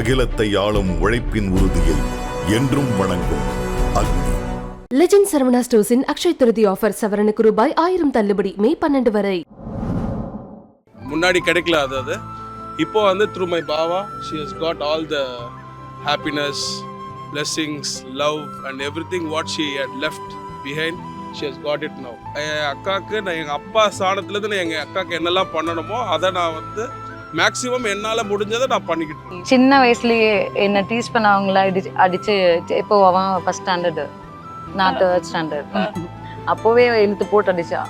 அகிலத்தை ஆளும் உழைப்பின் உறுதியை என்றும் வணங்கும் அக்னி. லெஜண்ட் சரவணா ஸ்டோர்ஸின் அக்ஷய் திருதி ஆஃபர் சவரனுக்கு ரூபாய் ஆயிரம் தள்ளுபடி மே பன்னெண்டு வரை. முன்னாடி கிடைக்கல அது அது. இப்போ வந்து through my Bava she has got all the happiness blessings love and every thing what she had left behind she has got it now என் அக்காவுக்கு நான் எங்கள் அப்பா ஸ்தானத்துலேருந்து நான் எங்கள் அக்காவுக்கு என்னெல்லாம் பண்ணணுமோ அதை நான் வந்து மேக்ஸிமம் என்னால் முடிஞ்சதை நான் பண்ணிக்கிட்டு சின்ன வயசுலயே என்ன டீஸ் பண்ணவங்கள அடிச்சு அடிச்சு இப்போ அவன் ஃபர்ஸ்ட் ஸ்டாண்டர்டு நான் தேர்ட் ஸ்டாண்டர்ட் அப்போவே இழுத்து போட்டு அடிச்சா.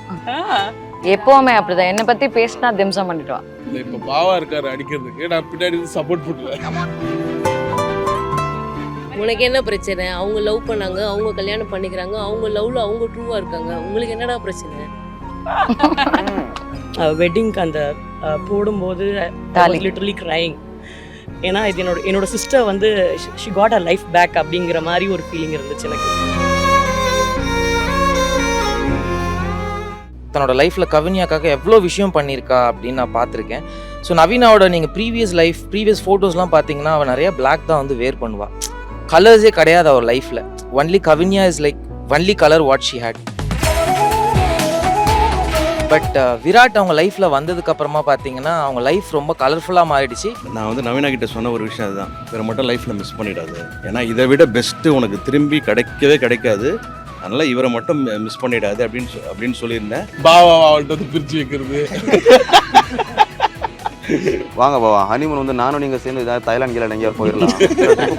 எப்பவுமே அப்படிதான்? என்னை பத்தி பேசினா திம்சம் பண்ணிடுவான். இல்லை இப்போ பாவா இருக்காரு அடிக்கிறதுக்கு. நான் பின்னாடி சப்போர்ட் பண்ணுவேன் உனக்கு என்ன பிரச்சனை? அவங்க லவ் பண்ணாங்க அவங்க கல்யாணம் பண்ணிக்கிறாங்க அவங்க லவ்ல அவங்க ட்ரூவா இருக்காங்க. உங்களுக்கு என்னடா பிரச்சனை? வெட்டிங்க்கு அந்த போடும்போது. Literally crying. ஏன்னா இது என்னோட என்னோட சிஸ்டர் வந்து she got a life back அப்படிங்கிற மாதிரி ஒரு ஃபீலிங் இருந்துச்சு எனக்கு. தன்னோட லைஃப்பில் கவினியாக்காக எவ்வளோ விஷயம் பண்ணியிருக்கா அப்படின்னு நான் பார்த்துருக்கேன். ஸோ நவீனாவோட நீங்கள் ப்ரீவியஸ் லைஃப் ப்ரீவியஸ் ஃபோட்டோஸ்லாம் பார்த்தீங்கன்னா அவள் நிறைய Black தான் வந்து வேர் பண்ணுவாள் கலர்ஸே கிடையாது அவர் லைஃப்பில் only Kavinya is like only colour what she had but Virat அவங்க லைஃப்பில் வந்ததுக்கு அப்புறமா பார்த்தீங்கன்னா அவங்க லைஃப் ரொம்ப கலர்ஃபுல்லாக மாறிடுச்சு. நான் வந்து நவீனா கிட்ட சொன்ன ஒரு விஷயம் அதுதான். வேறு மட்டும் லைஃப்பில் மிஸ் பண்ணிடாது. ஏன்னா இதை விட பெஸ்ட்டு உனக்கு திரும்பி கிடைக்கவே கிடைக்காது. அதனால் இவரை மட்டும் மிஸ் பண்ணிடாது அப்படின்னு சொ- அப்படின்னு சொல்லியிருந்தேன். பாவா அவள்கிட்ட வந்து பிரித்து வைக்கிறது. வாங்க பாவா ஹனிமூன் வந்து நானும் நீங்கள் சேர்ந்து ஏதாவது தாய்லாந்து கீழே எங்கேயாவது போயிடலாம்.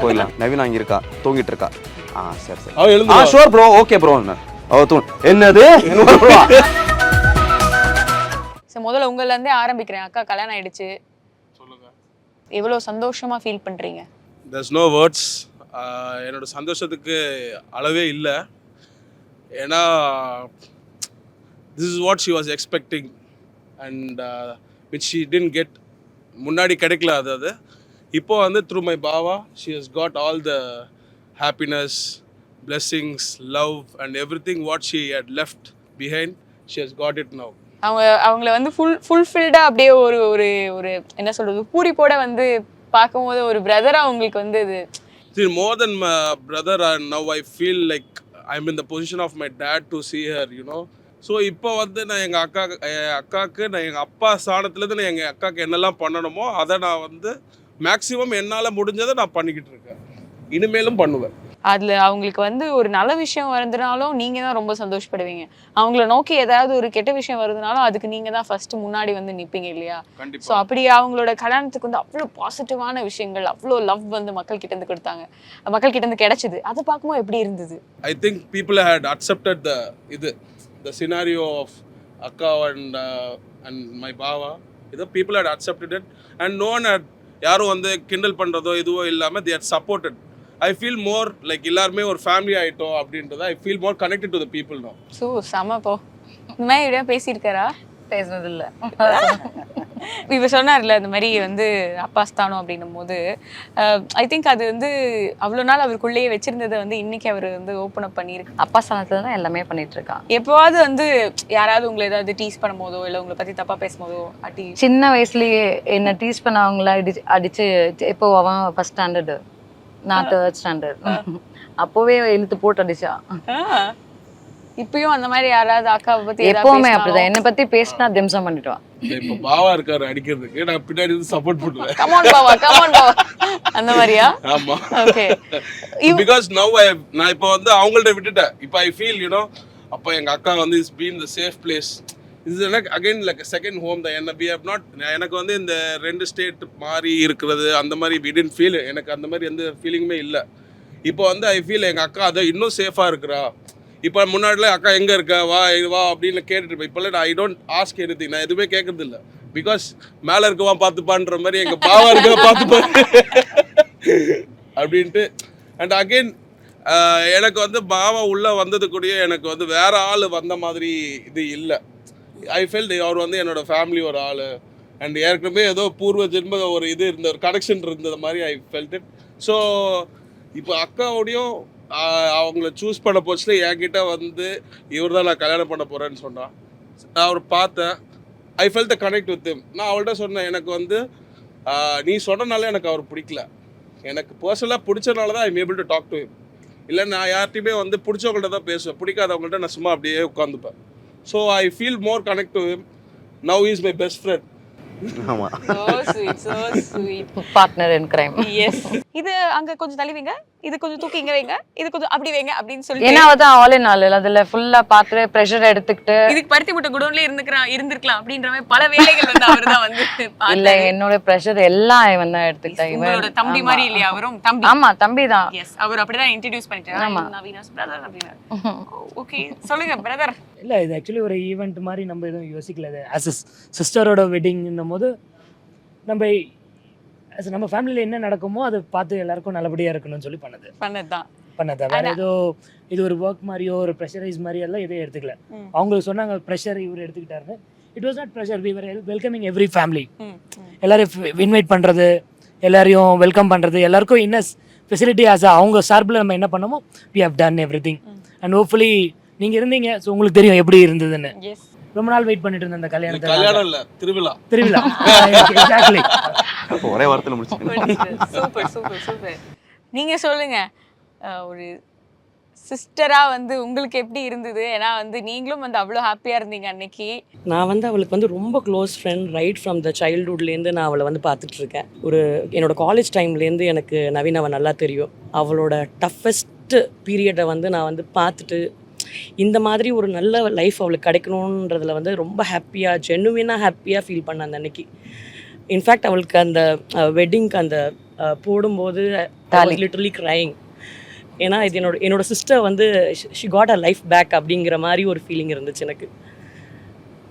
போயிடலாம். நவீனா அங்கே இருக்கா? தூங்கிட்டு இருக்கா? ஆ சரி சரி. அவ ஆ எழுந்து ஷோர் ப்ரோ ஓகே ப்ரோ அவ தூண். என்னது? சரி முதல்ல உங்கள்ல இருந்தே ஆரம்பிக்கிறேன். அக்கா கல்யாணம் ஆயிடுச்சு. சொல்லுங்க. எவ்வளோ சந்தோஷமா ஃபீல் பண்றீங்க? தஸ் நோ வேர்ட்ஸ் என்னோட சந்தோஷத்துக்கு அளவே இல்லை. ஏன்னா this is what she was expecting and which she didn't get முன்னாடி கிடைக்கல அது அது. இப்போ வந்து through my Bava she has got all the happiness blessings love and every thing what she had left behind she has got it now அவங்க அவங்கள வந்து full ஃபுல்ஃபில்டாக அப்படியே ஒரு ஒரு ஒரு என்ன சொல்கிறது பூரிப்போட வந்து பார்க்கும்போது ஒரு பிரதராக அவங்களுக்கு வந்து இது See, more than my brother, and now I feel like I'm in the position of my dad to see her, you know. So இப்போ வந்து நான் எங்கள் அக்கா என் அக்காவுக்கு நான் எங்கள் அப்பா ஸ்தானத்துலேருந்து நான் எங்கள் அக்காவுக்கு என்னெல்லாம் பண்ணணுமோ அதை நான் வந்து மேக்ஸிமம் என்னால் முடிஞ்சதை நான் பண்ணிக்கிட்டு இருக்கேன் இனிமேலும் பண்ணுவேன் அதுல அவங்களுக்கு வந்து ஒரு நல்ல விஷயம் வருதுனாலும் நீங்க தான் ரொம்ப சந்தோஷப்படுவீங்க. அவங்கள நோக்கி ஏதாவது ஒரு கெட்ட விஷயம் வருதுனாலும் அதுக்கு நீங்க தான் ஃபர்ஸ்ட் முன்னாடி வந்து நிப்பீங்க இல்லையா? ஸோ அப்படி அவங்களோட கல்யாணத்துக்கு வந்து அவ்வளோ பாசிட்டிவான விஷயங்கள் அவ்வளோ லவ் வந்து மக்கள் கிட்ட இருந்து கொடுத்தாங்க. மக்கள் கிட்ட இருந்து கிடைச்சது. அதை பார்க்கும்போது எப்படி இருந்தது? I think people had accepted the இது த சினாரியோ ஆஃப் அக்கா அண்ட் அண்ட் மை பாவா. இதோ people had accepted and no one had யாரும் வந்து கிண்டல் பண்ணுறதோ இதுவோ இல்லாமல் they had supported I feel more like எல்லாருமே ஒரு ஃபேமிலி ஆகிட்டோம் அப்படின்றத I feel more connected to the people no so செம போ. இந்த மாதிரி எப்படியா பேசியிருக்காரா? பேசுனது இல்ல இவ சொன்னார்ல இந்த மாதிரி வந்து அப்பா ஸ்தானம் அப்படின்னும் போது ஐ திங்க் அது வந்து அவ்வளோ நாள் அவருக்குள்ளேயே வச்சிருந்ததை வந்து இன்னைக்கு அவர் வந்து ஓப்பன் அப் பண்ணியிருக்கு. அப்பா ஸ்தானத்துல தான் எல்லாமே பண்ணிட்டு இருக்கான். எப்போவாவது வந்து யாராவது உங்களை ஏதாவது டீஸ் பண்ணும்போதோ இல்லை உங்களை பத்தி தப்பா பேசும்போதோ அடி சின்ன வயசுலயே என்ன டீஸ் பண்ணவங்கள அடிச்சு அடிச்சு இப்போ அவன் ஃபர்ஸ்ட் ஸ்டாண்டர்டு நான் தேர்ட் ஸ்டாண்டர்ட் அப்போவே இழுத்து போட்டு அடிச்சா இப்பயும் அந்த மாதிரி யாராவது அக்காவை பத்தி எப்பவுமே அப்படிதான். என்னை பத்தி பேசினா திம்சம் பண்ணிடுவான் இப்போ பாவா இருக்காரு அடிக்கிறதுக்கு. நான் பின்னாடி வந்து சப்போர்ட் பண்ணுவேன். கமான் பாவா கமான் பாவா. அந்த மாதிரியா? ஆமா. ஓகே பிகாஸ் நவ் ஐ நான் இப்போ வந்து அவங்கள்ட்ட விட்டுட்டேன். இப்போ ஐ ஃபீல் யூனோ அப்போ எங்க அக்கா வந்து is been the safe place இது எனக்கு அகைன் லைக் செகண்ட் ஹோம் தான். என்ன பி ஹவ் நாட் எனக்கு வந்து இந்த ரெண்டு ஸ்டேட் மாறி இருக்கிறது அந்த மாதிரி விடின் ஃபீல் எனக்கு அந்த மாதிரி எந்த ஃபீலிங்குமே இல்லை. இப்போ வந்து ஐ ஃபீல் எங்கள் அக்கா அதை இன்னும் சேஃபாக இருக்கிறா. இப்போ முன்னாடிலாம் அக்கா எங்கே இருக்க? வா வா அப்படின்னு கேட்டுட்டு இருப்பேன் இப்போல்லாம் நான் ஐ டோன்ட் ஆஸ்க் எனி நான் எதுவுமே கேட்கறது இல்லை. பிகாஸ் மேலே இருக்கவா பார்த்துப்பான்ற மாதிரி எங்கள் பாவா இருக்கா பார்த்துப்பா அப்படின்ட்டு. அண்ட் அகெயின் எனக்கு வந்து பாவா உள்ளே வந்தது எனக்கு வந்து வேற ஆள் வந்த மாதிரி இது இல்லை. ஐ ஃபெல்ட் அவர் வந்து என்னோட ஃபேமிலி ஒரு ஆள். அண்ட் ஏற்கனவே ஏதோ பூர்வ ஜென்ம ஒரு இது இருந்த ஒரு கனெக்ஷன் இருந்தது மாதிரி ஐ ஃபெல்ட் இட் ஸோ இப்போ அக்காவோடையும் அவங்கள சூஸ் பண்ண போச்சுல என்கிட்ட வந்து இவர் தான் நான் கல்யாணம் பண்ண போகிறேன்னு சொன்னான் நான் அவர் பார்த்தேன். I felt the connect with நான் அவள்கிட்ட சொன்னேன் எனக்கு வந்து நீ சொன்னனால எனக்கு அவர் பிடிக்கல. எனக்கு பர்சனலாக பிடிச்சனால தான் I'm able to talk to him இல்லை நான் யார்கிட்டையுமே வந்து பிடிச்சவங்கள்ட்ட தான் பேசுவேன். பிடிக்காதவங்கள்ட்ட நான் சும்மா அப்படியே உட்காந்துப்பேன். So I feel more connect to him. Now is my best friend ஆமாம் So sweet, so sweet. Partner in crime Yes. இது அங்க கொஞ்சம் தள்ளி வைங்க இது கொஞ்சம் தூக்கி இங்க வைங்க. இது கொஞ்சம் அப்படி வைங்க அப்படின்னு சொல்லி ஏன்னா அவதான் ஆல் இன் ஆல் அதுல ஃபுல்லா பார்த்துட்டு ப்ரெஷர் எடுத்துக்கிட்டு இதுக்கு பருத்தி முட்டை குடோன்ல இருந்துக்கிறான் இருந்திருக்கலாம் அப்படின்ற மாதிரி பல வேலைகள் வந்து அவர்தான் வந்து இல்ல. என்னோட ப்ரெஷர் எல்லாம் இவன் தான் எடுத்துக்கிட்டா. உங்களோட இவன் தம்பி. மாதிரி இல்லையா? அவரும் தம்பி. ஆமா தம்பி தான். எஸ் அவர் அப்படிதான் இன்ட்ரடியூஸ் பண்ணிட்டாரு. ஆமா. நவீனாஸ் பிரதர் அப்படின்னாரு. ஓகே சொல்லுங்க பிரதர் இல்லை இது ஆக்சுவலி ஒரு ஈவெண்ட் மாதிரி நம்ம எதுவும் யோசிக்கல. ஆஸ் சிஸ்டரோட வெட்டிங்னும் போது நம்ம நம்ம ஃபேமிலியில் என்ன நடக்குமோ அதை பார்த்து எல்லாருக்கும் நல்லபடியாக இருக்கணும்னு சொல்லி பண்ணது. பண்ணதுதான். பண்ணது? வேற ஏதோ இது ஒரு ஒர்க் மாதிரியோ ஒரு ப்ரெஷரைஸ் மாதிரி எல்லாம் எதையும் எடுத்துக்கல. அவங்களுக்கு சொன்னாங்க ப்ரெஷர் இவர் எடுத்துக்கிட்டாருன்னு. It was not pressure we welcoming every family. எல்லாரையும் இன்வைட் பண்ணுறது எல்லாரையும் வெல்கம் பண்ணுறது எல்லாருக்கும் என்ன ஃபெசிலிட்டி ஆஸ் அவங்க சார்பில் நம்ம என்ன பண்ணோமோ we have done every thing. And hopefully நீங்கள் இருந்தீங்க ஸோ உங்களுக்கு தெரியும் எப்படி இருந்ததுன்னு. எஸ் ரொம்ப நாள் வெயிட் பண்ணிட்டு இருந்தேன் அந்த கல்யாணத்தை. கல்யாணம் இல்லை திருவிழா. திருவிழா. எக்ஸாக்ட்லி ஒரே வாரத்தில் முடிச்சு சூப்பர் சூப்பர் சூப்பர். நீங்க சொல்லுங்க. ஒரு சிஸ்டரா வந்து உங்களுக்கு எப்படி இருந்தது? ஏன்னா வந்து நீங்களும் வந்து அவ்வளோ ஹாப்பியா இருந்தீங்க அன்னைக்கு. நான் வந்து அவளுக்கு வந்து ரொம்ப close friend right from the சைல்ட்ஹுட்லேருந்து நான் அவளை வந்து பார்த்துட்டு இருக்கேன் ஒரு என்னோட காலேஜ் டைம்லேருந்து எனக்கு நவீன் அவன் நல்லா தெரியும். அவளோட டஃபஸ்ட் பீரியடை வந்து நான் வந்து பார்த்துட்டு இந்த மாதிரி ஒரு நல்ல லைஃப் அவளுக்கு கிடைக்கணுன்றதுல வந்து ரொம்ப ஹாப்பியாக ஜென்னுவினாக ஹாப்பியாக ஃபீல் பண்ண அந்த அன்னைக்கு. இன்ஃபேக்ட் அவளுக்கு அந்த வெட்டிங்க்கு அந்த போடும்போது. லிட்டரலி க்ரைங் ஏன்னா இது என்னோட என்னோட சிஸ்டர் வந்து she got a life back அப்படிங்கிற மாதிரி ஒரு ஃபீலிங் இருந்துச்சு எனக்கு.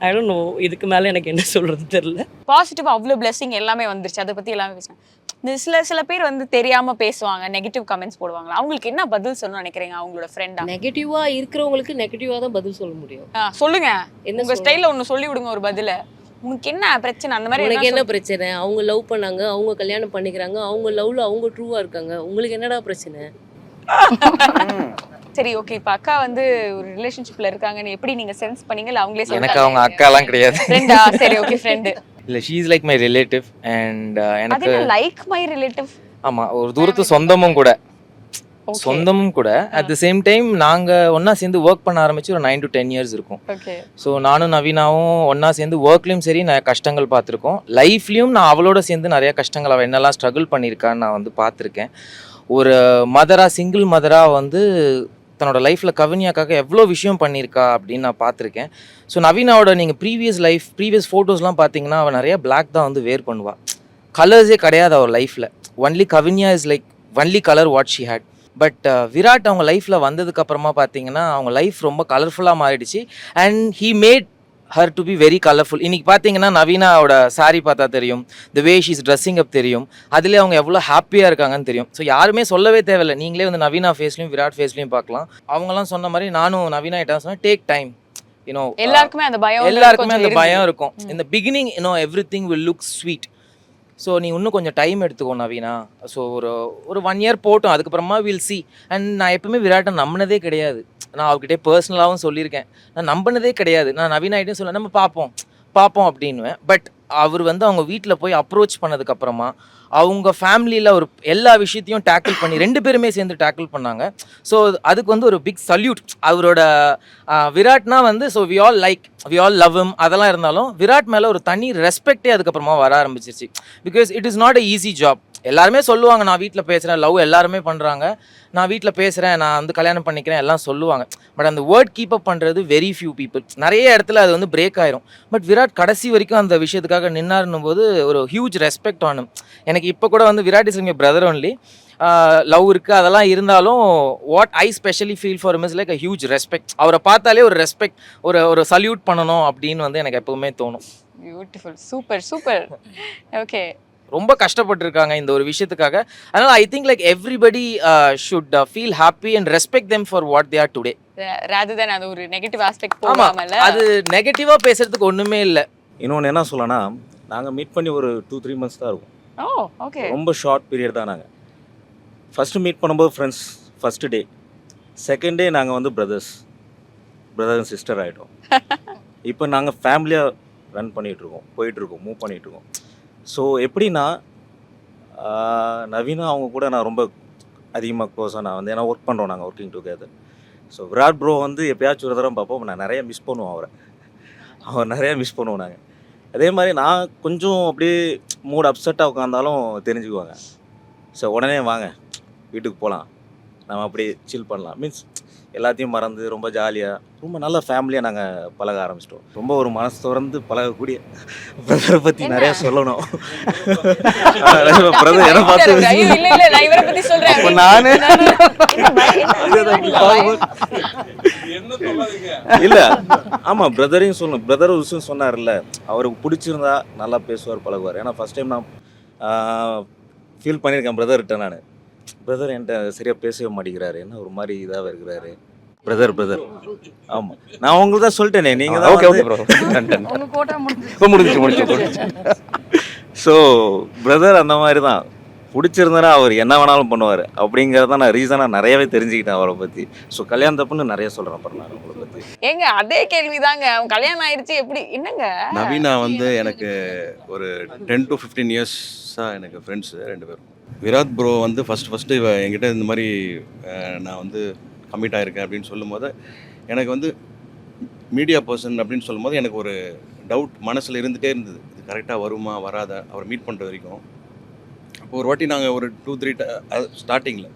ஐ டோன்ட் நோ இதுக்கு மேலே எனக்கு என்ன சொல்கிறது தெரில பாசிட்டிவா அவ்வளோ blessing எல்லாமே வந்துருச்சு. அதை பத்தி எல்லாமே இந்த சில சில பேர் வந்து தெரியாம பேசுவாங்க நெகட்டிவ் கமெண்ட்ஸ் போடுவாங்க அவங்களுக்கு என்ன பதில் சொல்லணும்னு நினைக்கிறீங்க அவங்களோட ஃப்ரெண்டா நெகட்டிவா இருக்கிறவங்களுக்கு நெகட்டிவா தான் பதில் சொல்ல முடியும். சொல்லுங்க. சொல்ல? ஸ்டைல்ல ஒன்னு சொல்லி விடுங்க ஒரு பதில. உனக்கு என்ன பிரச்சனை? அந்த மாதிரி உனக்கு என்ன பிரச்சனை? அவங்க லவ் பண்ணாங்க அவங்க கல்யாணம் பண்ணிக்கிறாங்க அவங்க லவ்ல அவங்க ட்ரூவா இருக்காங்க. உங்களுக்கு என்னடா பிரச்சனை. சரி ஓகே இப்ப அக்கா வந்து ஒரு ரிலேஷன்ஷிப்ல இருக்காங்கன்னு எப்படி நீங்க சென்ஸ் பண்ணீங்க? இல்ல அவங்களே எனக்கு அவங்க அக்காலாம் கிடையாது. ஃப்ரெண்டா சரி ஓகே ஃப்ரெண்டு இல்லை she is like my relative and எனக்கு லைக் மை ரிலேட்டிவ் ஆமா ஒரு தூரத்து சொந்தமும் கூட. சொந்தமும் கூட அட் த சேம் டைம் நாங்க ஒண்ணா சேர்ந்து ஒர்க் பண்ண ஆரம்பிச்சு ஒரு நைன் டு டென் இயர்ஸ் இருக்கும். ஸோ நானும் நவீனாவும் ஒன்றா சேர்ந்து ஒர்க்லேயும் சரி நிறைய கஷ்டங்கள் பார்த்துருக்கோம். லைஃப்லேயும் நான் அவளோட சேர்ந்து நிறைய கஷ்டங்கள் அவள் என்னெல்லாம் ஸ்ட்ரகிள் பண்ணியிருக்கான்னு நான் வந்து பார்த்துருக்கேன். ஒரு மதராக சிங்கிள் மதராக வந்து தன்னோட லைஃப்பில் கவினியாக்காக எவ்வளோ விஷயம் பண்ணியிருக்கா அப்படின்னு நான் பார்த்துருக்கேன். ஸோ நவீனாவோட நீங்கள் ப்ரீவியஸ் லைஃப் ப்ரீவியஸ் ஃபோட்டோஸ்லாம் பார்த்தீங்கன்னா அவள் நிறைய பிளாக் தான் வந்து வேர் பண்ணுவாள் கலர்ஸே கிடையாது அவர் லைஃப்பில் only Kavinya is like only colour what she had but Virat அவங்க லைஃப்பில் வந்ததுக்கு அப்புறமா பார்த்தீங்கன்னா அவங்க லைஃப் ரொம்ப கலர்ஃபுல்லாக மாறிடுச்சு. And he made her to be very colourful இன்னைக்கு பார்த்தீங்கன்னா நவீனாவோட saree பார்த்தா தெரியும். த வே ஷீஸ் ட்ரெஸ்ஸிங் அப் தெரியும். அதுலேயே அவங்க எவ்வளோ ஹாப்பியாக இருக்காங்கன்னு தெரியும். ஸோ யாருமே சொல்லவே தேவையில்லை. நீங்களே வந்து நவீனா ஃபேஸ்லையும் விராட் ஃபேஸ்லையும் பார்க்கலாம். அவங்கலாம் சொன்ன மாதிரி நானும் நவீனா கிட்ட சொன்னேன் டேக் டைம் யூனோ எல்லாருக்குமே அந்த பயம் எல்லாருக்குமே அந்த பயம் இருக்கும். இந்த beginning you know everything will look sweet so நீ இன்னும் கொஞ்சம் டைம் எடுத்துக்கோ நவீனா. ஸோ ஒரு ஒரு ஒன் இயர் போட்டோம். அதுக்கப்புறமா வில் சி அண்ட் நான் எப்பவுமே விராட்டை நம்பினதே கிடையாது. நான் அவர்கிட்டே பர்சனலாகவும் சொல்லியிருக்கேன். நான் நம்பினதே கிடையாது. நான் நவீனாகிட்டையும் சொல்ல நம்ம பார்ப்போம் பார்ப்போம் அப்படின்னுவேன். பட் அவர் வந்து அவங்க வீட்டில் போய் அப்ரோச் பண்ணதுக்கப்புறமா அவங்க ஃபேமிலியில் ஒரு எல்லா விஷயத்தையும் டேக்கிள் பண்ணி ரெண்டு பேருமே சேர்ந்து டேக்கிள் பண்ணாங்க. ஸோ அதுக்கு வந்து ஒரு பிக் சல்யூட் அவரோட விராட்னா வந்து so we all like we all love அதெல்லாம் இருந்தாலும் விராட் மேலே ஒரு தனி ரெஸ்பெக்டே அதுக்கப்புறமா வர ஆரம்பிச்சிருச்சு. Because it is not a easy job எல்லாருமே சொல்லுவாங்க நான் வீட்டில் பேசுகிறேன் லவ் எல்லாருமே பண்ணுறாங்க நான் வீட்டில் பேசுகிறேன் நான் வந்து கல்யாணம் பண்ணிக்கிறேன் எல்லாம் சொல்லுவாங்க. பட் அந்த வேர்ட் கீப் அப் பண்ணுறது வெரி ஃபியூ பீப்புள் நிறைய இடத்துல அது வந்து பிரேக் ஆயிரும். பட் விராட் கடைசி வரைக்கும் அந்த விஷயத்துக்காக நின்னாருன்னும் போது ஒரு ஹியூஜ் ரெஸ்பெக்ட் ஆனும் எனக்கு இப்போ கூட வந்து Virat is brother only love இருக்குது அதெல்லாம் இருந்தாலும் what I specially feel for miss like a huge respect அவரை பார்த்தாலே ஒரு ரெஸ்பெக்ட் ஒரு ஒரு சல்யூட் பண்ணணும் அப்படின்னு வந்து எனக்கு எப்பவுமே தோணும். பியூட்டிஃபுல் சூப்பர் சூப்பர் ஓகே ரொம்ப கஷ்டப்பட்டிருக்காங்க இந்த ஒரு விஷயத்துக்காக. அதனால் I think like everybody should feel happy and respect them for what they are today rather than அது ஒரு நெகட்டிவ் ஆஸ்பெக்ட் ஆமா போகாமல அது நெகட்டிவாக பேசுறதுக்கு ஒன்றுமே இல்லை. இன்னொன்று என்ன சொல்லனா நாங்கள் மீட் பண்ணி ஒரு டூ த்ரீ மந்த்ஸ் தான் இருக்கும். ஓ ஓகே ரொம்ப ஷார்ட் பீரியட் தான் நாங்கள் ஃபஸ்ட்டு மீட் பண்ணும்போது friends first day second day நாங்கள் வந்து பிரதர்ஸ் பிரதர் அண்ட் சிஸ்டர் ஆகிட்டோம் இப்போ நாங்கள் ஃபேமிலியாக ரன் பண்ணிகிட்ருக்கோம் போயிட்டுருக்கோம் மூவ் பண்ணிகிட்ருக்கோம் ஸோ எப்படின்னா நவீனா அவங்க கூட நான் ரொம்ப அதிகமாக க்ளோஸாக நான் வந்து ஏன்னா ஒர்க் பண்ணுறோம் நாங்கள் working together so Virat bro வந்து எப்பயாச்சும் ஒரு தரம் பார்ப்போம். நான் நிறையா மிஸ் பண்ணுவோம் அவரை. அவர் நிறையா மிஸ் பண்ணுவோம் நாங்கள் அதே மாதிரி நான் கொஞ்சம் அப்படியே மூட் அப்செட்டாக உட்காந்தாலும் தெரிஞ்சுக்குவாங்க. ஸோ உடனே வாங்க வீட்டுக்கு போகலாம் நம்ம அப்படியே சில் பண்ணலாம். மீன்ஸ் எல்லாத்தையும் மறந்து ரொம்ப ஜாலியாக ரொம்ப நல்ல ஃபேமிலியாக நாங்கள் பழக ஆரம்பிச்சிட்டோம். ரொம்ப ஒரு மனசு திறந்து பழகக்கூடிய பிரதரை பற்றி நிறையா சொல்லணும். பிரதர் என்ன பார்த்து ஐயோ இல்ல இல்ல நான் இவரை பத்தி சொல்றேன். அப்ப நானு என்ன சொல்லாதீங்க? இல்ல ஆமா பிரதரையும் சொல்லணும். பிரதர் ஒரு விஷயம் சொன்னார்ல அவருக்கு பிடிச்சிருந்தா நல்லா பேசுவார் பழகுவார். ஏன்னா ஃபர்ஸ்ட் டைம் நான் ஃபீல் பண்ணியிருக்கேன் பிரதர்கிட்ட நான். பிரதர் என்கிட்ட சரியா பேசவே மாட்டேங்கிறாரு. என்ன ஒரு மாதிரி இதாகவே இருக்கிறாரு. பிரதர் பிரதர் ஆமா. நான் உங்களுக்கு தான் சொல்லிட்டேனே நீங்க தான் ஓகே ஓகே ப்ரோ முடிஞ்சிச்சு. முடிச்சு ஸோ பிரதர் அந்த மாதிரி தான். பிடிச்சிருந்தனா அவர் என்ன வேணாலும் பண்ணுவார். அப்படிங்கிறத நான் ரீசனாக நிறையவே தெரிஞ்சுக்கிட்டேன் அவரை பற்றி ஸோ கல்யாணத்தப்புன்னு நிறைய சொல்கிறேன் அப்புறம் நான் உங்களை பற்றி ஏங்க அதே கேள்விதாங்க. அவன் கல்யாணம் ஆயிடுச்சு எப்படி? என்னங்க? நவீனா வந்து எனக்கு ஒரு டென் டு ஃபிஃப்டீன் இயர்ஸாக எனக்கு ஃப்ரெண்ட்ஸு ரெண்டு பேரும். விராட் ப்ரோ வந்து ஃபஸ்ட் ஃபஸ்ட்டு இவ என்கிட்ட இந்த மாதிரி நான் வந்து கம்மிட் ஆகிருக்கேன் அப்படின்னு சொல்லும்போது எனக்கு வந்து மீடியா பர்சன் அப்படின்னு சொல்லும்போது எனக்கு ஒரு டவுட் மனசில் இருந்துகிட்டே இருந்தது. இது கரெக்டாக வருமா வராதா? அவரை மீட் பண்ணுற வரைக்கும். அப்போ ஒரு வாட்டி நாங்கள் ஒரு டூ த்ரீ ஸ்டார்டிங்கில்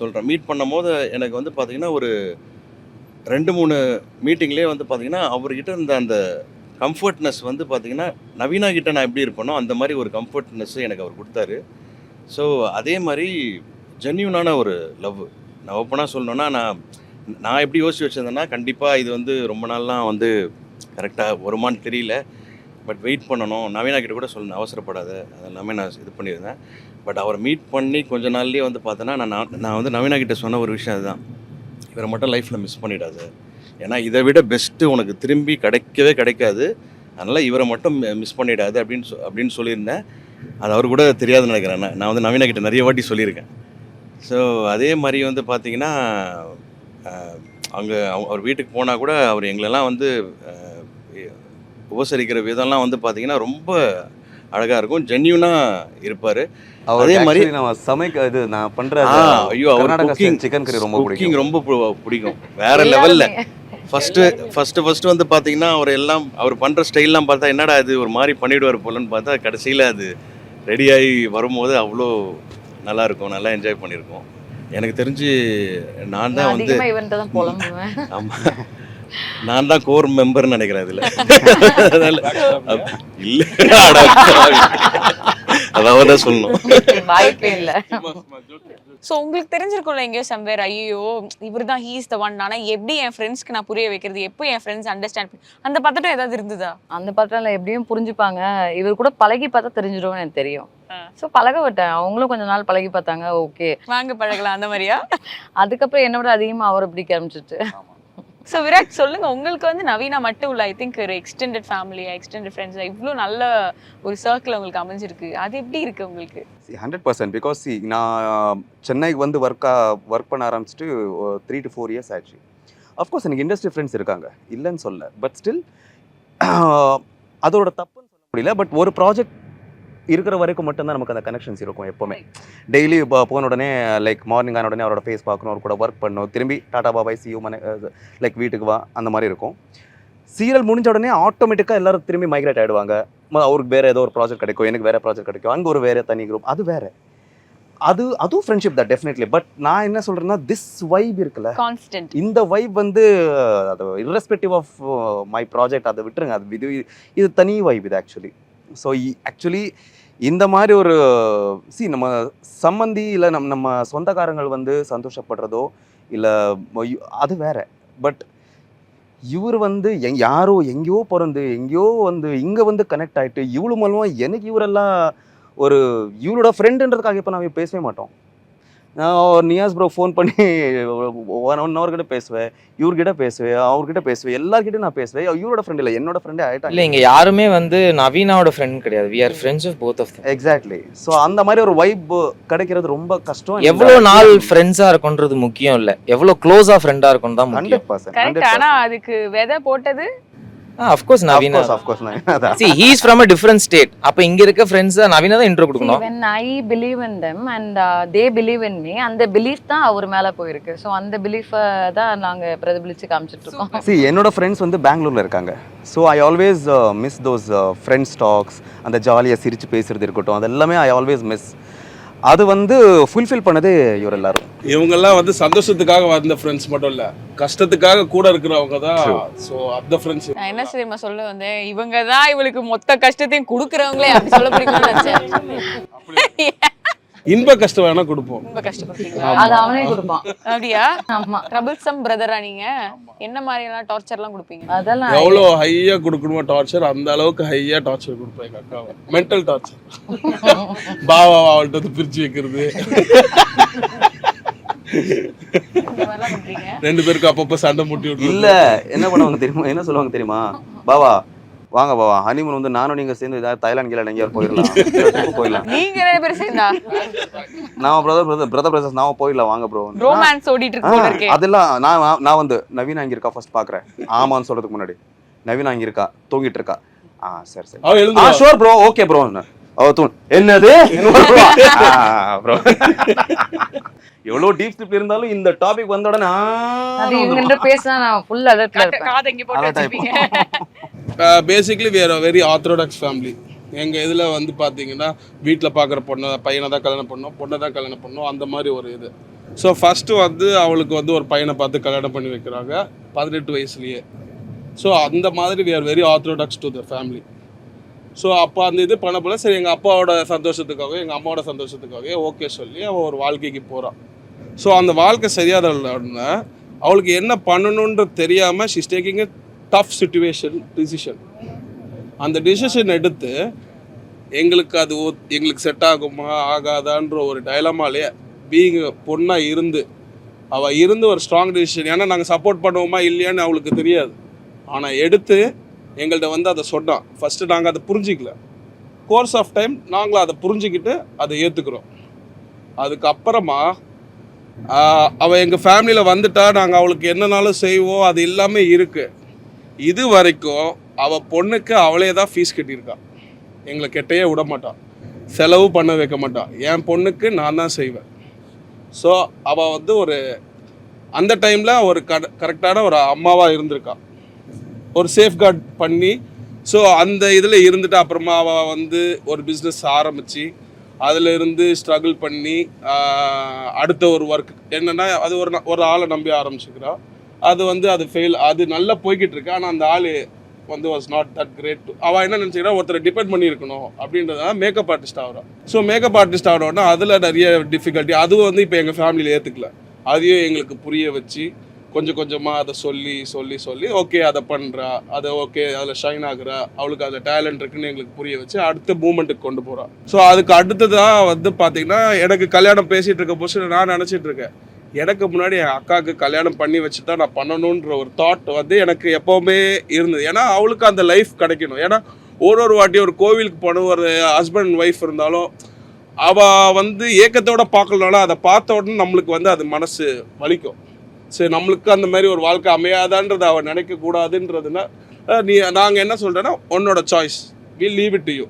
சொல்கிறோம் மீட் பண்ணும்போது எனக்கு வந்து பார்த்திங்கன்னா ஒரு ரெண்டு மூணு மீட்டிங்லேயே வந்து பார்த்திங்கன்னா அவர்கிட்ட இருந்த அந்த கம்ஃபர்ட்னஸ் வந்து பார்த்திங்கன்னா நவீனா கிட்ட நான் எப்படி இருப்பேனோ அந்த மாதிரி ஒரு கம்ஃபர்ட்னஸ் எனக்கு அவர் கொடுத்தாரு. ஸோ அதே மாதிரி ஜென்யூனான ஒரு லவ் நான் ஓப்பனாக சொல்லணுன்னா நான் நான் எப்படி யோசிச்சு வச்சிருந்தேன்னா கண்டிப்பாக இது வந்து ரொம்ப நாள்லாம் வந்து கரெக்டாக வருமான்னு தெரியல. பட் வெயிட் பண்ணணும். நவீனா கிட்ட கூட சொல்லணும் அவசரப்படாத. அதெல்லாமே நான் இது பண்ணியிருந்தேன். பட் அவரை மீட் பண்ணி கொஞ்ச நாள்லேயே வந்து பார்த்தோன்னா நான் நான் நான் வந்து நவீனா கிட்ட சொன்ன ஒரு விஷயம் அதுதான். இவரை மட்டும் லைஃப்பில் மிஸ் பண்ணிடாது. ஏன்னா இதை விட பெஸ்ட்டு உனக்கு திரும்பி கிடைக்கவே கிடைக்காது. அதனால் இவரை மட்டும் மிஸ் பண்ணிடாது அப்படின்னு சொ அப்படின்னு சொல்லியிருந்தேன். அது அவர் கூட தெரியாதுன்னு நினைக்கிறேன். நான் நான் வந்து நவீனா கிட்ட நிறைய வாட்டி சொல்லியிருக்கேன். ஸோ அதே மாதிரி வந்து பார்த்தீங்கன்னா அங்கே அவர் வீட்டுக்கு போனால் கூட அவர் எங்களெல்லாம் வந்து அஹ், உபசரிக்கிற விதம்லாம் வந்து பார்த்தீங்கன்னா ரொம்ப அழகாக இருக்கும். ஜென்யூனாக இருப்பார். அவர் அதே மாதிரி- நான் சமைக்க இது நான் பண்ற ஆ, ஐயோ அவர் குக்கிங் சிக்கன் கறி ரொம்ப குக்கிங் ரொம்ப பு- பிடிக்கும். வேற லெவல்ல ஃபர்ஸ்ட் ஃபர்ஸ்ட் ஃபர்ஸ்ட் வந்து பாத்தீங்கன்னா அவர் எல்லாம் அவர் பண்ற ஸ்டைல்லாம் பார்த்தா என்னடா இது ஒரு மாதிரி பண்ணிடுவார் போலன்னு பார்த்தா கடைசியில அது ரெடி ஆகி வரும்போது அவ்வளோ நல்லா இருக்கும் நல்லா என்ஜாய் பண்ணியிருக்கோம். எனக்கு தெரிஞ்சு நான் தான் வந்து ஆமா. நான் தான் கோர் மெம்பர்னு நினைக்கிறேன் இதுல இல்ல. அதாவது தான் சொல்லணும். வாய்ப்பே இல்ல. சோ உங்களுக்கு தெரிஞ்சிருக்கும்ல எங்கேயோ சம்வேர் ஐயோ இவர் தான் ஹீஸ் த ஒன் ஆனா எப்படி என் ஃப்ரெண்ட்ஸ்க்கு நான் புரிய வைக்கிறது? எப்போ என் ஃப்ரெண்ட்ஸ் அண்டர்ஸ்டாண்ட் அந்த பதட்டம் ஏதாவது இருந்ததா? அந்த பட்டம்ல எப்படியும் புரிஞ்சுப்பாங்க. இவர் கூட பழகி பார்த்தா தெரிஞ்சிடும் எனக்கு தெரியும். ஸோ பழக விட்டேன். அவங்களும் கொஞ்ச நாள் பழகி பார்த்தாங்க. ஓகே வாங்க பழகலாம். அந்த மாதிரியா? அதுக்கப்புறம் என்னை விட அதிகமா அவரை பிடிக்க ஆரம்பிச்சிட்டு ஸோ விராட் சொல்லுங்க. உங்களுக்கு வந்து நவீனா மட்டும் இல்லை ஐ திங்க் ஒரு எக்ஸ்டெண்டட் ஃபேமிலியா எக்ஸ்டெண்டட் ஃப்ரெண்ட்ஸ் இவ்வளோ நல்ல ஒரு சர்க்கிள் உங்களுக்கு அமைஞ்சிருக்கு. அது எப்படி இருக்கு உங்களுக்கு? ஹண்ட்ரட் பர்சன்ட் பிகாஸ் நான் சென்னைக்கு வந்து ஒர்க்காக ஒர்க் பண்ண ஆரம்பிச்சிட்டு த்ரீ டு ஃபோர் இயர்ஸ் ஆச்சு. அஃப்கோர்ஸ் எனக்கு இண்டஸ்ட்ரி ஃப்ரெண்ட்ஸ் இருக்காங்க. இல்லைன்னு சொல்ல பட் ஸ்டில் அதோட தப்புன்னு சொல்ல முடியல. பட் ஒரு ப்ராஜெக்ட் இருக்கிற வரைக்கும் மட்டும்தான் நமக்கு அந்த கனெக்ஷன்ஸ் இருக்கும் எப்போவுமே. டெய்லி போன உடனே லைக் மார்னிங் ஆன உடனே அவரோட ஃபேஸ் பார்க்கணும் அவர் கூட ஒர்க் பண்ணணும் திரும்பி tata bye bye see you மனை லைக் வீட்டுக்கு வா அந்த மாதிரி இருக்கும். சீரியல் முடிஞ்ச உடனே ஆட்டோமேட்டிக்காக எல்லாரும் திரும்பி மைக்ரேட் ஆகிடுவாங்க அவருக்கு வேறு ஏதோ ஒரு ப்ராஜெக்ட் கிடைக்கும் எனக்கு வேறு ப்ராஜெக்ட் கிடைக்கும் அங்கே ஒரு வேறு தனி குரூப் அது வேறு. அது அதுவும் ஃப்ரெண்ட்ஷிப் தான் டெஃபினெட்லி பட் நான் என்ன சொல்கிறேன்னா திஸ் வைப் இருக்குல்ல. கான்ஸ்டன்ட் இந்த வைப் வந்து அது irrespective ஆஃப் மை ப்ராஜெக்ட் அதை விட்டுருங்க. அது இது இது தனி வைப் இது ஆக்சுவலி ஸோ ஆக்சுவலி e, இந்த மாதிரி ஒரு சி நம்ம சம்மந்தி இல்லை நம் நம்ம சொந்தக்காரங்கள் வந்து சந்தோஷப்படுறதோ இல்லை அது வேற. பட் இவர் வந்து எங் யாரோ எங்கேயோ பிறந்து எங்கேயோ வந்து இங்கே வந்து கனெக்ட் ஆகிட்டு இவ்வளோ மூலமாக எனக்கு இவரெல்லாம் ஒரு இவரோட ஃப்ரெண்டுன்றதுக்காக இப்போ நான் பேசவே மாட்டோம். நான் நியாஸ் ப்ரோ ஃபோன் பண்ணி ஒன் ஒன் ஹவர் கிட்ட பேசுவேன். இவர்கிட்ட பேசுவேன் அவர்கிட்ட பேசுவேன். எல்லார்கிட்டயும் நான் பேசுவேன். இவரோட ஃப்ரெண்ட் இல்லை என்னோட ஃப்ரெண்டே இல்ல ஆயிட்டாங்க. இங்க யாருமே வந்து நவீனாவோட ஃப்ரெண்ட் கிடையாது. We are friends of both of them. Exactly so அந்த மாதிரி ஒரு வைப் கிடைக்கிறது ரொம்ப கஷ்டம். எவ்வளவு நாள் ஃப்ரெண்ட்ஸா இருக்கும்ன்றது முக்கியம் இல்ல. எவ்வளவு க்ளோஸா ஃப்ரெண்டா இருக்கும் தான் முக்கியம். ஹண்ட்ரட் பர்சன்ட் கரெக்ட் ஆனா அதுக்கு விதை போட்டது of course Navina course, Navina. See he's from a different state அப்போ இங்க இருக்க ஃப்ரெண்ட்ஸ் தான் நவீனா தான் இன்ட்ரோ கொடுக்கணும். When I believe in them and uh, they believe in me அந்த பிலீஃப் தான் அவர் மேல போயிருக்கு. ஸோ அந்த பிலீஃபை தான் நாங்க பிரதிபலிச்சு காமிச்சிட்டு இருக்கோம். சி என்னோட ஃப்ரெண்ட்ஸ் வந்து பெங்களூர்ல இருக்காங்க. So I always miss those friends talks அந்த ஜாலியாக சிரிச்சு பேசுறது இருக்கட்டும் அது எல்லாமே ஐ ஆல்வேஸ் மிஸ் அது வந்து ஃபுல்ஃபில் பண்ணதே இவர் எல்லாரும். இவங்கெல்லாம் வந்து சந்தோஷத்துக்காக வந்த ஃப்ரெண்ட்ஸ் மட்டும் இல்ல. கஷ்டத்துக்காக கூட இருக்கிறவங்க தான். ஸோ அந்த ஃப்ரெண்ட்ஸ் நான் என்ன தெரியுமா சொல்ல வந்தேன்? இவங்க தான் இவளுக்கு மொத்த கஷ்டத்தையும் கொடுக்குறவங்களே அப்படி சொல்ல நினைச்சேன். இன்ப கஷ்டம் வேணா கொடுப்போம். ரொம்ப கஷ்டப்படுறீங்களா அது அவனே கொடுப்பான். அப்படியா? ஆமா. ட்ரபிள்சம் பிரதரா நீங்க? என்ன மாதிரி எல்லாம் டார்ச்சர் எல்லாம் கொடுப்பீங்க? அதெல்லாம் எவ்வளோ ஹையா கொடுக்கணுமோ டார்ச்சர் அந்த அளவுக்கு ஹையா டார்ச்சர் கொடுப்பேன் எங்க அக்காவை. மென்டல் டார்ச்சர் பாவா அவள்கிட்ட வந்து பிரிச்சு வைக்கிறது. இந்த மாதிரிலாம் பண்றீங்க? ரெண்டு பேருக்கு அப்பப்போ சண்டை முட்டி விட்டு இல்ல என்ன பண்ணுவாங்க தெரியுமா? என்ன சொல்லுவாங்க தெரியுமா? பாவா வாங்க பாவா ஹனிமூன் வந்து நானும் நீங்க சேர்ந்து ஏதாவது தாய்லாந்து கீழே எங்கேயாவது போயிடலாம் போயிடலாம் நீங்க சேர்ந்தா? நான் பிரதர் பிரதர் பிரதர் பிரதர்ஸ் நான் போயிடலாம் வாங்க ப்ரோ ரோமான்ஸ் ஓடிட்டு இருக்கு அதெல்லாம் நான் நான்- வந்து நவீனா இங்க இருக்கா ஃபர்ஸ்ட் பாக்குறேன். ஆமான்னு சொல்றதுக்கு முன்னாடி. நவீனா இங்க இருக்கா? தூங்கிட்டு இருக்கா? ஆ சரி சரி. ஆ. ஷோர் ப்ரோ ஓகே ப்ரோ அவ தூண். என்னது? ப்ரோ எவ்வளோ டீப் ஸ்லிப் இருந்தாலும் இந்த டாபிக் வந்த உடனே பேசினா நான் ஃபுல் அலர்ட்ல இருப்பேன். Basically we are very orthodox family எங்கள் இதில் வந்து பார்த்தீங்கன்னா வீட்டில் பார்க்குற பொண்ணை பையனை தான் கல்யாணம் பண்ணோம் பொண்ணை தான் கல்யாணம் பண்ணோம் அந்த மாதிரி ஒரு இது. ஸோ ஃபஸ்ட்டு வந்து அவளுக்கு வந்து ஒரு பையனை பார்த்து கல்யாணம் பண்ணி வைக்கிறாங்க பதினெட்டு வயசுலேயே. ஸோ அந்த மாதிரி we are very orthodox to the family so அப்போ அந்த இது பண்ண போல சரி எங்கள் அப்பாவோட சந்தோஷத்துக்காகவே எங்கள் அம்மாவோட சந்தோஷத்துக்காகவே ஓகே சொல்லி அவள் ஒரு வாழ்க்கைக்கு போகிறான் ஸோ அந்த வாழ்க்கை சரியாத அவளுக்கு என்ன பண்ணணுன்ற தெரியாமல் she's taking tough situation decision அந்த டிசிஷன் எடுத்து எங்களுக்கு அது எங்களுக்கு செட் ஆகுமா ஆகாதான்ற ஒரு டைலமாலே பீங் பொண்ணாக இருந்து அவள் இருந்து ஒரு ஸ்ட்ராங் டிசிஷன் ஏன்னா நாங்கள் சப்போர்ட் பண்ணுவோமா இல்லையான்னு அவளுக்கு தெரியாது. ஆனால் எடுத்து எங்கள்கிட்ட வந்து அதை சொன்னான். ஃபஸ்ட்டு நாங்கள் அதை புரிஞ்சிக்கல. கோர்ஸ் ஆஃப் டைம் நாங்களும் அதை புரிஞ்சுக்கிட்டு அதை ஏற்றுக்கிறோம் அதுக்கப்புறமா அவள் எங்கள் ஃபேமிலியில் வந்துட்டா நாங்கள் அவளுக்கு என்னனாலும் செய்வோம் அது எல்லாமே இருக்குது இது வரைக்கும் அவள் பொண்ணுக்கு அவளே தான் ஃபீஸ் கட்டியிருக்கா. எங்களை கெட்டையே விட மாட்டான் செலவு பண்ண வைக்க மாட்டான் என் பொண்ணுக்கு நான் தான் செய்வேன். ஸோ அவள் வந்து ஒரு அந்த டைமில் ஒரு க கரெக்டான ஒரு அம்மாவாக இருந்திருக்கா. ஒரு சேஃப்கார்ட் பண்ணி ஸோ அந்த இதில் இருந்துட்டு அப்புறமா அவள் வந்து ஒரு பிஸ்னஸ் ஆரம்பித்து அதில் இருந்து ஸ்ட்ரகிள் பண்ணி அடுத்த ஒரு ஒர்க் என்னென்னா அது ஒரு ஒரு ஆளை நம்பி ஆரம்பிச்சுக்கிறா. அது வந்து அது ஃபெயில் அது நல்லா போய்கிட்டு இருக்கு. ஆனால் அந்த ஆள் வந்து வாஸ் நாட் தட் கிரேட் அவள் என்ன நினச்சிக்கிறா ஒருத்தரை டிபெண்ட் பண்ணியிருக்கணும் அப்படின்றதுனால மேக்கப் ஆர்டிஸ்ட் ஆகிறோம் ஸோ மேக்கப் ஆர்டிஸ்ட் ஆகிறோன்னா அதில் நிறைய டிஃபிகல்ட்டி அதுவும் வந்து இப்போ எங்கள் ஃபேமிலியில் ஏற்றுக்கல அதையும் எங்களுக்கு புரிய வச்சு கொஞ்சம் கொஞ்சமாக அதை சொல்லி சொல்லி சொல்லி ஓகே அதை பண்ணுறா அதை ஓகே அதில் ஷைன் ஆகுறா அவளுக்கு அதில் டேலண்ட் இருக்குன்னு எங்களுக்கு புரிய வச்சு அடுத்த மூமெண்ட்டுக்கு கொண்டு போகிறா ஸோ அதுக்கு அடுத்ததாக வந்து பார்த்தீங்கன்னா எனக்கு கல்யாணம் பேசிகிட்டு இருக்க பொசிஷன் நான் நினச்சிட்டு இருக்கேன். எனக்கு முன்னாடி என் அக்காவுக்கு கல்யாணம் பண்ணி வச்சு தான் நான் பண்ணணுன்ற ஒரு தாட் வந்து எனக்கு எப்போவுமே இருந்தது. ஏன்னா அவளுக்கு அந்த லைஃப் கிடைக்கணும். ஏன்னா ஒரு ஒரு வாட்டி ஒரு கோவிலுக்கு போன ஒரு ஹஸ்பண்ட் ஒய்ஃப் இருந்தாலும் அவள் வந்து ஏக்கத்தோட பார்க்கலனாலும் அதை பார்த்த உடனே நம்மளுக்கு வந்து அது மனசு வலிக்கும். சரி நம்மளுக்கு அந்த மாதிரி ஒரு வாழ்க்கை அமையாதான்றதை அவள் நினைக்கக்கூடாதுன்றதுனா நீ நாங்கள் என்ன சொல்கிறேன்னா உன்னோட choice we leave it to you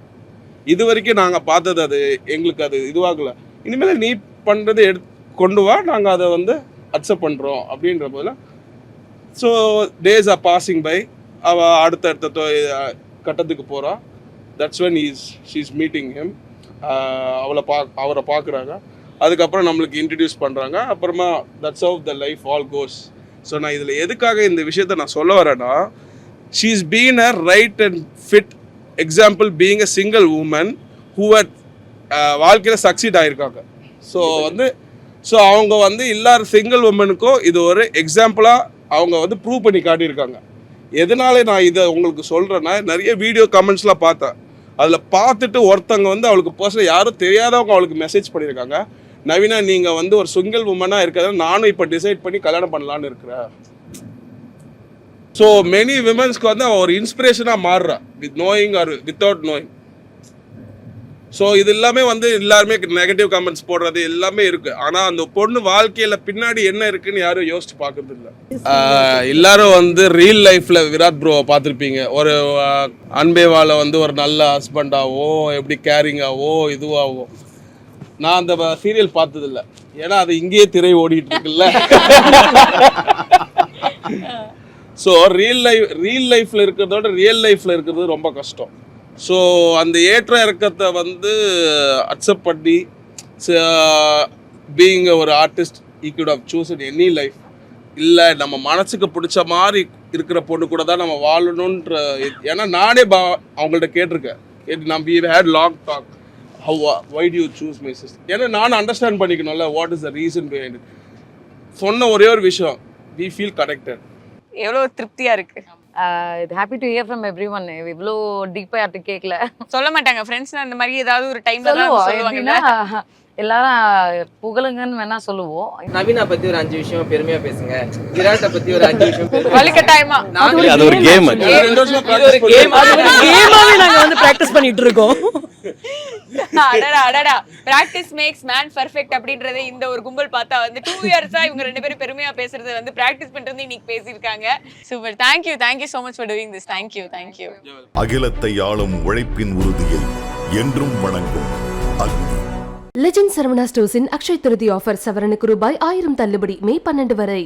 இது வரைக்கும் நாங்கள் பார்த்தது அது எங்களுக்கு அது இதுவாகல. இனிமேல் நீ பண்ணுறது எடுத்து கொண்டு வா நாங்கள் அதை வந்து அக்செப்ட் பண்ணுறோம் அப்படின்ற போதில். So days are passing by அவள் அடுத்தடுத்த தொ- அஹ், கட்டத்துக்கு போகிறா that's when is she's meeting him அவளை பா அவரை பார்க்குறாங்க அதுக்கப்புறம் நம்மளுக்கு இன்ட்ரடியூஸ் பண்ணுறாங்க அப்புறமா that's of the life all goes so நான் இதில் எதுக்காக இந்த விஷயத்த நான் சொல்ல வரேன்னா she is been a right and fit example being a single woman who வாழ்க்கையில் சக்சீட் ஆகிருக்காங்க ஸோ வந்து ஸோ அவங்க வந்து எல்லார் சிங்கிள் உமனுக்கும் இது ஒரு எக்ஸாம்பிளாக அவங்க வந்து ப்ரூவ் பண்ணி காட்டியிருக்காங்க. எதனால நான் இதை உங்களுக்கு சொல்கிறேன்னா நிறைய வீடியோ கமெண்ட்ஸ்லாம் பார்த்தேன். அதில் பார்த்துட்டு ஒருத்தவங்க வந்து அவளுக்கு பர்சனல் யாரும் தெரியாதவங்க அவளுக்கு மெசேஜ் பண்ணியிருக்காங்க. நவீனா நீங்கள் வந்து ஒரு சிங்கிள் உமனாக இருக்கிறத நானும் இப்போ டிசைட் பண்ணி கல்யாணம் பண்ணலான்னு இருக்கிறேன். ஸோ மெனி விமன்ஸ்க்கு வந்து அவள் ஒரு இன்ஸ்பிரேஷனாக மாறுறா. With knowing or without knowing so இது எல்லாமே வந்து எல்லாருமே நெகட்டிவ் கமெண்ட்ஸ் போடுறது எல்லாமே இருக்கு. ஆனால் அந்த பொண்ணு வாழ்க்கையில பின்னாடி என்ன இருக்குன்னு யாரும் யோசிச்சு பார்க்கறது இல்லை. எல்லாரும் வந்து ரியல் லைஃப்ல விராட் ப்ரோவை பார்த்துருப்பீங்க. ஒரு அன்பேவால வந்து ஒரு நல்ல ஹஸ்பண்டாவோ எப்படி கேரிங்காவோ இதுவாகவோ நான் அந்த சீரியல் பார்த்ததில்ல. ஏன்னா அது இங்கேயே திரை ஓடிட்டு இருக்குல்ல. ஸோ ரியல் லைஃப் ரியல் லைஃப்பில் இருக்கிறதோட ரியல் லைஃப்பில் இருக்கிறது ரொம்ப கஷ்டம். ஸோ அந்த ஏற்ற இறக்கத்தை வந்து அக்செப்ட் பண்ணி பீயிங் ஒரு artist E good how choose in any life இல்லை நம்ம மனசுக்கு பிடிச்ச மாதிரி இருக்கிற பொண்ணு கூட தான் நம்ம வாழணுன்ற ஏன்னா நானே பா அவங்கள்ட்ட கேட்டிருக்கேன். கேட்டு we had long talk how why you choose my sister ஏன்னா நான் understand பண்ணிக்கணும்ல what is the reason behind சொன்ன ஒரே ஒரு விஷயம் வி ஃபீல் கனெக்டட் எவ்வளோ திருப்தியாக இருக்குது happy to hear from everyone இவ்வளோ டீப்பாக யார்கிட்ட கேட்கல சொல்ல மாட்டாங்க. ஃப்ரெண்ட்ஸ் அந்த மாதிரி ஏதாவது ஒரு டைம்ல தான் சொல்லுவோம். எல்லாரும் புகழுங்கன்னு வேணா சொல்லுவோம். நவீனா பத்தி ஒரு அஞ்சு விஷயம் பெருமையா பேசுங்க. விராட்டை பத்தி ஒரு அஞ்சு விஷயம். வலுக்கட்டாயமா. அது ஒரு கேம் ஒரு கேமாவே நாங்க வந்து ப்ராக்டிஸ் பண்ணிட்டு இருக்கோம். அடடா அடடா. பிராக்டிஸ் மேக்ஸ் மேன் பர்ஃபெக்ட் அப்படின்றத இந்த ஒரு கும்பல் பார்த்தா வந்து டூ இயர்ஸா இவங்க ரெண்டு பேரும் பெருமையா பேசுறது வந்து பிராக்டிஸ் பண்றது இன்னைக்கு பேசியிருக்காங்க. Super thank you thank you so much for doing this thank you thank you அகிலத்தை ஆளும் உழைப்பின் உறுதியை என்றும் வணங்கும் அக்னி. லெஜண்ட் சரவணா ஸ்டோர்ஸின் அக்ஷய் திருதி ஆஃபர் சவரனுக்கு ரூபாய் ஆயிரம் தள்ளுபடி மே பன்னெண்டு வரை.